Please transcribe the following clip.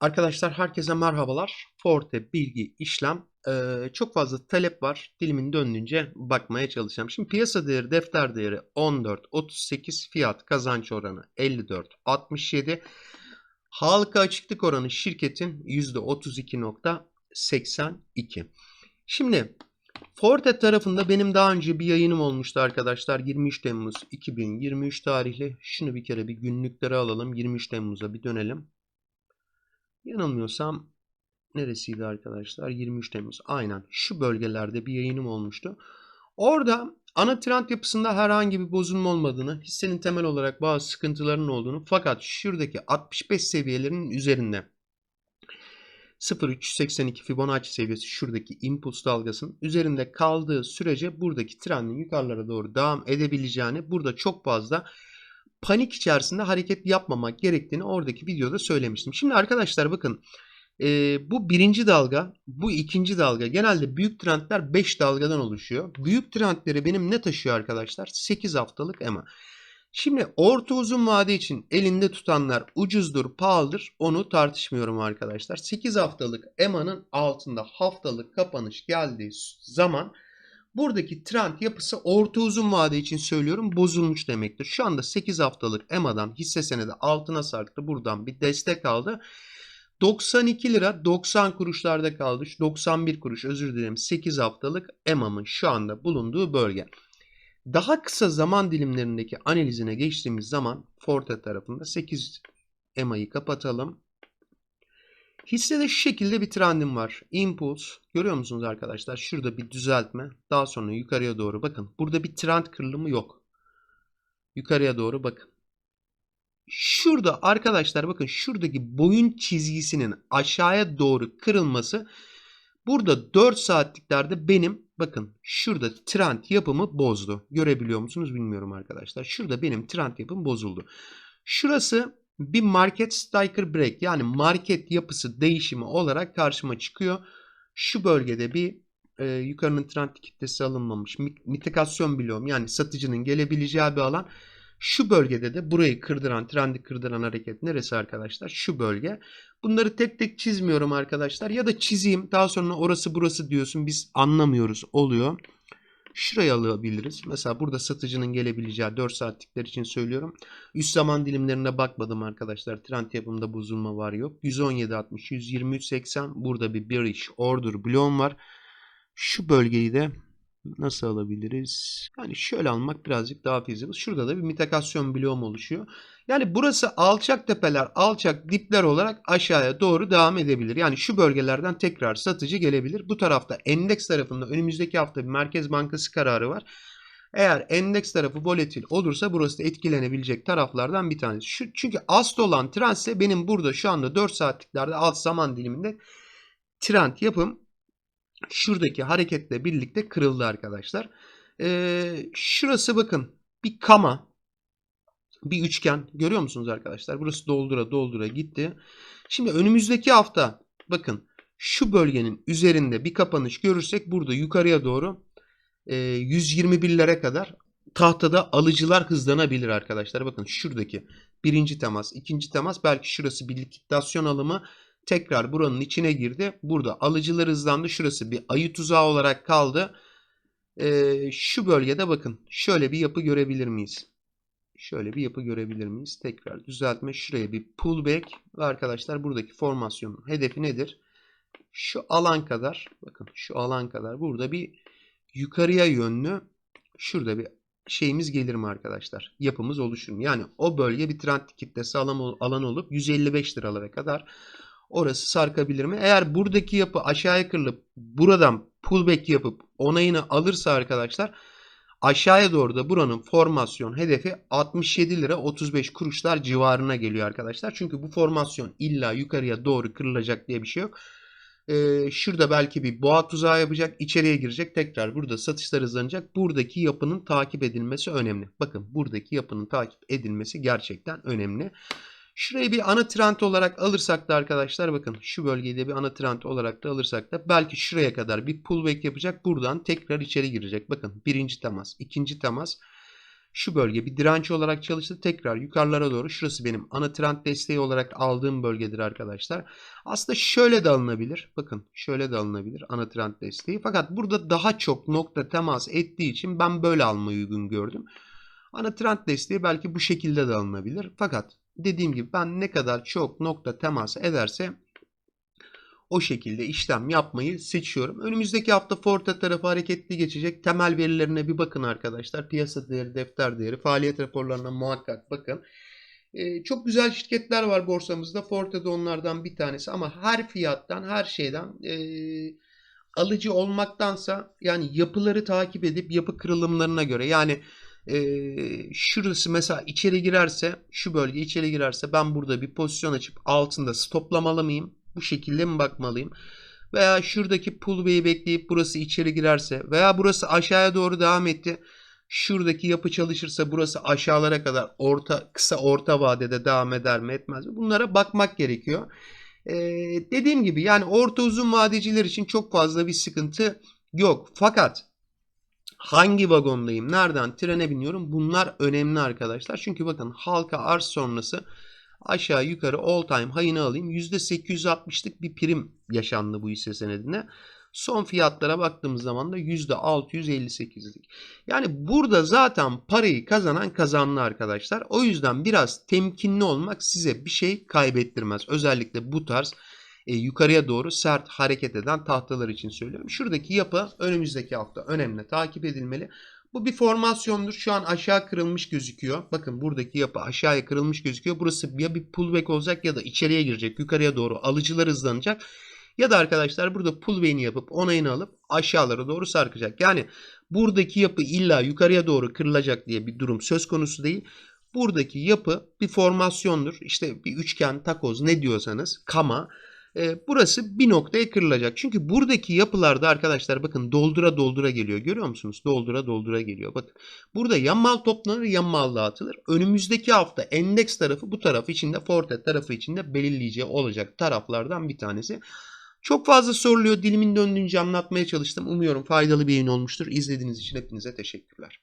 Arkadaşlar herkese merhabalar. Forte bilgi işlem. Ee, çok fazla talep var. Dilimin döndüğünce bakmaya çalışacağım. Şimdi piyasa değeri, defter değeri 14, 38, fiyat kazanç oranı 54, 67. Halka açıklık oranı şirketin %32.82. Şimdi Forte tarafında benim daha önce bir yayınım olmuştu arkadaşlar. 23 Temmuz 2023 tarihli. Şunu bir kere bir günlükleri alalım. 23 Temmuz'a bir dönelim. Yanılmıyorsam neresiydi arkadaşlar? 23 Temmuz. Aynen şu bölgelerde bir yayınım olmuştu. Orada ana trend yapısında herhangi bir bozulma olmadığını, hissenin temel olarak bazı sıkıntılarının olduğunu fakat şuradaki 65 seviyelerinin üzerinde 0.382 Fibonacci seviyesi şuradaki impuls dalgasının üzerinde kaldığı sürece buradaki trendin yukarılara doğru devam edebileceğini, burada çok fazla panik içerisinde hareket yapmamak gerektiğini oradaki videoda söylemiştim. Şimdi arkadaşlar bakın e, bu birinci dalga, bu ikinci dalga. Genelde büyük trendler 5 dalgadan oluşuyor. Büyük trendleri benim ne taşıyor arkadaşlar? 8 haftalık EMA. Şimdi orta uzun vade için elinde tutanlar ucuzdur, pahalıdır onu tartışmıyorum arkadaşlar. 8 haftalık EMA'nın altında haftalık kapanış geldiği zaman buradaki trend yapısı orta uzun vade için söylüyorum bozulmuş demektir. Şu anda 8 haftalık EMA'dan hisse senedi altına sarktı. Buradan bir destek aldı. 92 lira 90 kuruşlarda kaldı. 91 kuruş özür dilerim 8 haftalık EMA'mın şu anda bulunduğu bölge. Daha kısa zaman dilimlerindeki analizine geçtiğimiz zaman Forte tarafında 8 EMA'yı kapatalım. Hissede şu şekilde bir trendim var. Impuls. Görüyor musunuz arkadaşlar? Şurada bir düzeltme. Daha sonra yukarıya doğru bakın. Burada bir trend kırılımı yok. Yukarıya doğru bakın. Şurada arkadaşlar bakın şuradaki boyun çizgisinin aşağıya doğru kırılması burada 4 saatliklerde benim bakın şurada trend yapımı bozdu. Görebiliyor musunuz bilmiyorum arkadaşlar. Şurada benim trend yapım bozuldu. Şurası bir market striker break yani market yapısı değişimi olarak karşıma çıkıyor. Şu bölgede bir e, yukarının trend kitlesi alınmamış mitikasyon bloğum yani satıcının gelebileceği bir alan. Şu bölgede de burayı kırdıran, trendi kırdıran hareket neresi arkadaşlar? Şu bölge. Bunları tek tek çizmiyorum arkadaşlar. Ya da çizeyim. Daha sonra orası burası diyorsun. Biz anlamıyoruz. Oluyor. Şurayı alabiliriz. Mesela burada satıcının gelebileceği 4 saatlikler için söylüyorum. Üst zaman dilimlerine bakmadım arkadaşlar. Trend yapımında bozulma var yok. 117.60, 123.80 burada bir bearish order bloğum var. Şu bölgeyi de nasıl alabiliriz? Yani şöyle almak birazcık daha feasible. Şurada da bir mitakasyon bloğum oluşuyor. Yani burası alçak tepeler, alçak dipler olarak aşağıya doğru devam edebilir. Yani şu bölgelerden tekrar satıcı gelebilir. Bu tarafta endeks tarafında önümüzdeki hafta bir Merkez Bankası kararı var. Eğer endeks tarafı volatil olursa burası da etkilenebilecek taraflardan bir tanesi. Şu, çünkü asıl olan trend benim burada şu anda 4 saatliklerde alt zaman diliminde trend yapım şuradaki hareketle birlikte kırıldı arkadaşlar. Ee, şurası bakın bir kama bir üçgen görüyor musunuz arkadaşlar? Burası doldura doldura gitti. Şimdi önümüzdeki hafta bakın şu bölgenin üzerinde bir kapanış görürsek burada yukarıya doğru e, 121'lere kadar tahtada alıcılar hızlanabilir arkadaşlar. Bakın şuradaki birinci temas, ikinci temas belki şurası bir likidasyon alımı tekrar buranın içine girdi. Burada alıcılar hızlandı. Şurası bir ayı tuzağı olarak kaldı. Ee, şu bölgede bakın şöyle bir yapı görebilir miyiz? Şöyle bir yapı görebilir miyiz? Tekrar düzeltme. Şuraya bir pullback. Ve arkadaşlar buradaki formasyonun hedefi nedir? Şu alan kadar bakın şu alan kadar burada bir yukarıya yönlü şurada bir şeyimiz gelir mi arkadaşlar? Yapımız oluşur mu? Yani o bölge bir trend kitlesi alan, alan olup 155 liralara kadar orası sarkabilir mi? Eğer buradaki yapı aşağıya kırılıp buradan pullback yapıp onayını alırsa arkadaşlar aşağıya doğru da buranın formasyon hedefi 67 lira 35 kuruşlar civarına geliyor arkadaşlar. Çünkü bu formasyon illa yukarıya doğru kırılacak diye bir şey yok. Ee, şurada belki bir boğa tuzağı yapacak. içeriye girecek. Tekrar burada satışlar hızlanacak. Buradaki yapının takip edilmesi önemli. Bakın buradaki yapının takip edilmesi gerçekten önemli. Şurayı bir ana trend olarak alırsak da arkadaşlar bakın şu bölgeyi de bir ana trend olarak da alırsak da belki şuraya kadar bir pullback yapacak. Buradan tekrar içeri girecek. Bakın birinci temas, ikinci temas. Şu bölge bir direnç olarak çalıştı. Tekrar yukarılara doğru. Şurası benim ana trend desteği olarak aldığım bölgedir arkadaşlar. Aslında şöyle de alınabilir. Bakın şöyle de alınabilir ana trend desteği. Fakat burada daha çok nokta temas ettiği için ben böyle almayı uygun gördüm. Ana trend desteği belki bu şekilde de alınabilir. Fakat dediğim gibi ben ne kadar çok nokta temas ederse o şekilde işlem yapmayı seçiyorum. Önümüzdeki hafta Forte tarafı hareketli geçecek. Temel verilerine bir bakın arkadaşlar. Piyasa değeri, defter değeri, faaliyet raporlarına muhakkak bakın. Ee, çok güzel şirketler var borsamızda. Forte de onlardan bir tanesi ama her fiyattan, her şeyden e, alıcı olmaktansa yani yapıları takip edip yapı kırılımlarına göre yani e, şurası mesela içeri girerse şu bölge içeri girerse ben burada bir pozisyon açıp altında stoplamalı mıyım? Bu şekilde mi bakmalıyım? Veya şuradaki pullback'i bekleyip burası içeri girerse veya burası aşağıya doğru devam etti. Şuradaki yapı çalışırsa burası aşağılara kadar orta kısa orta vadede devam eder mi etmez mi? Bunlara bakmak gerekiyor. Ee, dediğim gibi yani orta uzun vadeciler için çok fazla bir sıkıntı yok. Fakat hangi vagondayım, nereden trene biniyorum bunlar önemli arkadaşlar. Çünkü bakın halka arz sonrası aşağı yukarı all time high'ını alayım. %860'lık bir prim yaşandı bu hisse senedine. Son fiyatlara baktığımız zaman da %658'lik. Yani burada zaten parayı kazanan kazanlı arkadaşlar. O yüzden biraz temkinli olmak size bir şey kaybettirmez. Özellikle bu tarz e, yukarıya doğru sert hareket eden tahtalar için söylüyorum. Şuradaki yapı önümüzdeki hafta önemli takip edilmeli. Bu bir formasyondur. Şu an aşağı kırılmış gözüküyor. Bakın buradaki yapı aşağıya kırılmış gözüküyor. Burası ya bir pullback olacak ya da içeriye girecek. Yukarıya doğru alıcılar hızlanacak. Ya da arkadaşlar burada pullback'ini yapıp onayını alıp aşağılara doğru sarkacak. Yani buradaki yapı illa yukarıya doğru kırılacak diye bir durum söz konusu değil. Buradaki yapı bir formasyondur. İşte bir üçgen, takoz ne diyorsanız kama. E, burası bir noktaya kırılacak. Çünkü buradaki yapılarda arkadaşlar bakın doldura doldura geliyor. Görüyor musunuz? Doldura doldura geliyor. Bakın burada ya mal toplanır ya mal dağıtılır. Önümüzdeki hafta endeks tarafı bu taraf içinde Forte tarafı içinde belirleyici olacak taraflardan bir tanesi. Çok fazla soruluyor. Dilimin döndüğünce anlatmaya çalıştım. Umuyorum faydalı bir yayın olmuştur. İzlediğiniz için hepinize teşekkürler.